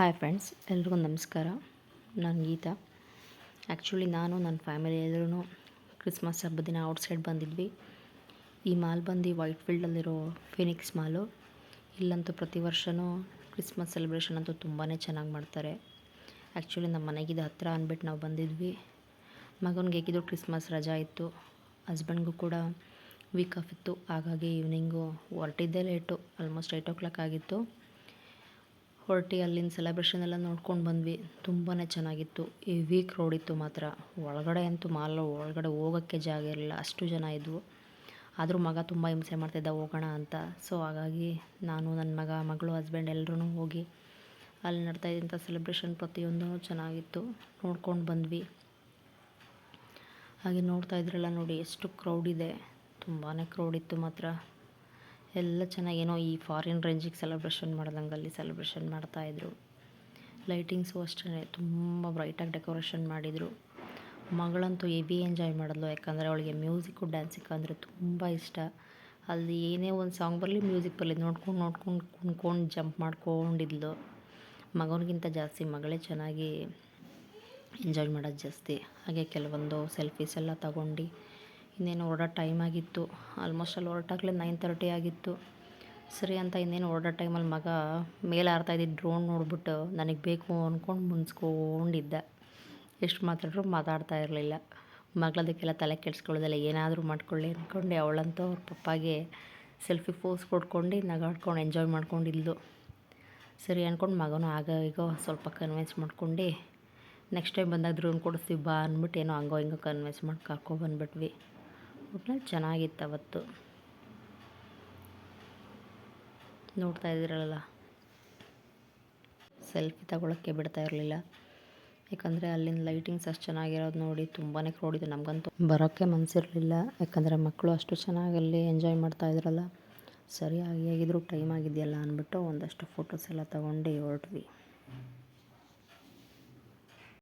Hi friends ಎಲ್ರಿಗೂ ನಮಸ್ಕಾರ. ನಾನು ಗೀತಾ. ಆ್ಯಕ್ಚುಲಿ ನಾನು ನನ್ನ ಫ್ಯಾಮಿಲಿ ಎಲ್ಲರೂ ಕ್ರಿಸ್ಮಸ್ ಹಬ್ಬದ ದಿನ ಔಟ್ಸೈಡ್ ಬಂದಿದ್ವಿ. ಈ ಮಾಲ್ ಬಂದು ವೈಟ್ ಫೀಲ್ಡಲ್ಲಿರೋ ಫಿನಿಕ್ಸ್ ಮಾಲು ಇಲ್ಲಂತೂ ಪ್ರತಿ ವರ್ಷವೂ ಕ್ರಿಸ್ಮಸ್ ಸೆಲೆಬ್ರೇಷನ್ ಅಂತೂ ತುಂಬಾ ಚೆನ್ನಾಗಿ ಮಾಡ್ತಾರೆ. ಆ್ಯಕ್ಚುಲಿ ನಮ್ಮ ಮನೆಗಿದೆ ಹತ್ತಿರ ಅಂದ್ಬಿಟ್ಟು ನಾವು ಬಂದಿದ್ವಿ. ಮಗನಿಗೆ ಹೇಗಿದ್ರು ಕ್ರಿಸ್ಮಸ್ ರಜಾ ಇತ್ತು. ಹಸ್ಬೆಂಡ್ಗೂ ಕೂಡ ವೀಕ್ ಆಫ್ ಇತ್ತು. ಹಾಗಾಗಿ ಈವ್ನಿಂಗು ಹೊರಟಿದ್ದೇ late almost eight o'clock ಆಗಿತ್ತು. ಹೊರಟಿ ಅಲ್ಲಿನ ಸೆಲೆಬ್ರೇಷನ್ ಎಲ್ಲ ನೋಡ್ಕೊಂಡು ಬಂದ್ವಿ. ತುಂಬಾ ಚೆನ್ನಾಗಿತ್ತು. ಈ ವೀಕ್ ರೋಡ್ ಇತ್ತು ಮಾತ್ರ. ಒಳಗಡೆ ಅಂತೂ ಮಾಲ್ ಒಳಗಡೆ ಹೋಗೋಕ್ಕೆ ಜಾಗ ಇರಲಿಲ್ಲ. ಅಷ್ಟು ಜನ ಇದ್ವು. ಆದರೂ ಮಗ ತುಂಬ ಹಿಂಸೆ ಮಾಡ್ತಿದ್ದ ಹೋಗೋಣ ಅಂತ. ಸೊ ಹಾಗಾಗಿ ನಾನು ನನ್ನ ಮಗ, ಮಗಳು ಹಸ್ಬೆಂಡ್ ಎಲ್ಲರೂ ಹೋಗಿ ಅಲ್ಲಿ ನಡ್ತಾ ಇದ್ದಂಥ ಸೆಲೆಬ್ರೇಷನ್ ಪ್ರತಿಯೊಂದೂ ಚೆನ್ನಾಗಿತ್ತು. ನೋಡ್ಕೊಂಡು ಬಂದ್ವಿ. ಹಾಗೆ ನೋಡ್ತಾ ಇದ್ರಲ್ಲ ನೋಡಿ, ಎಷ್ಟು ಕ್ರೌಡ್ ಇದೆ. ತುಂಬಾ ಕ್ರೌಡ್ ಇತ್ತು ಮಾತ್ರ. ಎಲ್ಲ ಚೆನ್ನಾಗೇನೋ ಈ ಫಾರಿನ್ ರೇಂಜಿಗೆ ಸೆಲೆಬ್ರೇಷನ್ ಮಾಡ್ದಂಗೆ ಅಲ್ಲಿ ಸೆಲೆಬ್ರೇಷನ್ ಮಾಡ್ತಾಯಿದ್ರು ಲೈಟಿಂಗ್ಸು ಅಷ್ಟೇ ತುಂಬ ಬ್ರೈಟಾಗಿ ಡೆಕೋರೇಷನ್ ಮಾಡಿದರು. ಮಗಳಂತೂ ಎಬಿ ಎಂಜಾಯ್ ಮಾಡಿದ್ಲು, ಯಾಕಂದರೆ ಅವಳಿಗೆ ಮ್ಯೂಸಿಕ್ಕು ಡ್ಯಾನ್ಸಿಕ್ ಅಂದರೆ ತುಂಬ ಇಷ್ಟ. ಅಲ್ಲಿ ಏನೇ ಒಂದು ಸಾಂಗ್ ಬರಲಿ ಮ್ಯೂಸಿಕ್ ಬರಲಿ ನೋಡ್ಕೊಂಡು ನೋಡ್ಕೊಂಡು ಕುಣ್ಕೊಂಡು ಜಂಪ್ ಮಾಡ್ಕೊಂಡಿದ್ಲು. ಮಗನಿಗಿಂತ ಜಾಸ್ತಿ ಮಗಳೇ ಚೆನ್ನಾಗಿ ಎಂಜಾಯ್ ಮಾಡೋದು ಜಾಸ್ತಿ. ಹಾಗೆ ಕೆಲವೊಂದು ಸೆಲ್ಫೀಸ್ ಎಲ್ಲ ತಗೊಂಡು ಇನ್ನೇನು ಹೊರಡೋ ಟೈಮ್ ಆಗಿತ್ತು. ಆಲ್ಮೋಸ್ಟ್ ಅಲ್ಲಿ ಹೊರಟಾಗಲೇ ನೈನ್ ತರ್ಟಿ ಆಗಿತ್ತು. ಸರಿ ಅಂತ ಇನ್ನೇನು ಹೊರಡೋ ಟೈಮಲ್ಲಿ ಮಗ ಮೇಲೆ ಹಾರ್ತಾಯಿದ್ದ ಡ್ರೋನ್ ನೋಡ್ಬಿಟ್ಟು ನನಗೆ ಬೇಕು ಅಂದ್ಕೊಂಡು ಮುನ್ಸ್ಕೊಂಡಿದ್ದ. ಎಷ್ಟು ಮಾತಾಡ್ರು ಮಾತಾಡ್ತಾ ಇರಲಿಲ್ಲ. ಮಗಳದಕ್ಕೆಲ್ಲ ತಲೆ ಕೆಡಿಸ್ಕೊಳ್ಳೋದಿಲ್ಲ ಏನಾದರೂ ಮಾಡ್ಕೊಳ್ಳಿ ಅಂದ್ಕೊಂಡು ಅವಳಂತೂ ಅವ್ರ ಪಪ್ಪಾಗೆ ಸೆಲ್ಫಿ ಫೋಸ್ ಕೊಡ್ಕೊಂಡು ನಗಾಡ್ಕೊಂಡು ಎಂಜಾಯ್ ಮಾಡ್ಕೊಂಡಿದ್ಲು. ಸರಿ ಅಂದ್ಕೊಂಡು ಮಗನೂ ಆಗ ಈಗ ಸ್ವಲ್ಪ ಕನ್ವಿನ್ಸ್ ಮಾಡ್ಕೊಂಡು. ನೆಕ್ಸ್ಟ್ ಟೈಮ್ ಬಂದಾಗ ಡ್ರೋನ್ ಕೊಡಿಸ್ತೀವಿ ಬಾ ಅಂದ್ಬಿಟ್ಟು ಏನೋ ಹಂಗೋ ಹಿಂಗೋ ಕನ್ವಿನ್ಸ್ ಮಾಡಿ ಕರ್ಕೊಬಂದ್ಬಿಟ್ವಿ ಒಟ್ನಲ್ಲಿ ಚೆನ್ನಾಗಿತ್ತು ಅವತ್ತು. ನೋಡ್ತಾ ಇದ್ದೀರಲ್ಲ? ಸೆಲ್ಫಿ ತಗೊಳಕ್ಕೆ ಬಿಡ್ತಾ ಇರಲಿಲ್ಲ. ಯಾಕಂದರೆ ಅಲ್ಲಿನ ಲೈಟಿಂಗ್ಸ್ ಅಷ್ಟು ಚೆನ್ನಾಗಿರೋದು ನೋಡಿ ತುಂಬಾ ಕ್ರೌಡ್ ಇದೆ ನಮಗಂತೂ ಬರೋಕ್ಕೆ ಮನಸ್ಸಿರಲಿಲ್ಲ ಯಾಕಂದರೆ ಮಕ್ಕಳು ಅಷ್ಟು ಚೆನ್ನಾಗಿ ಅಲ್ಲಿ ಎಂಜಾಯ್ ಮಾಡ್ತಾ ಇದ್ರಲ್ಲ. ಸರಿಯಾಗಿ ಹೇಗಿದ್ರು ಟೈಮ್ ಆಗಿದೆಯಲ್ಲ ಅಂದ್ಬಿಟ್ಟು ಒಂದಷ್ಟು ಫೋಟೋಸ್ ಎಲ್ಲ ತೊಗೊಂಡು ಹೊರಟ್ವಿ.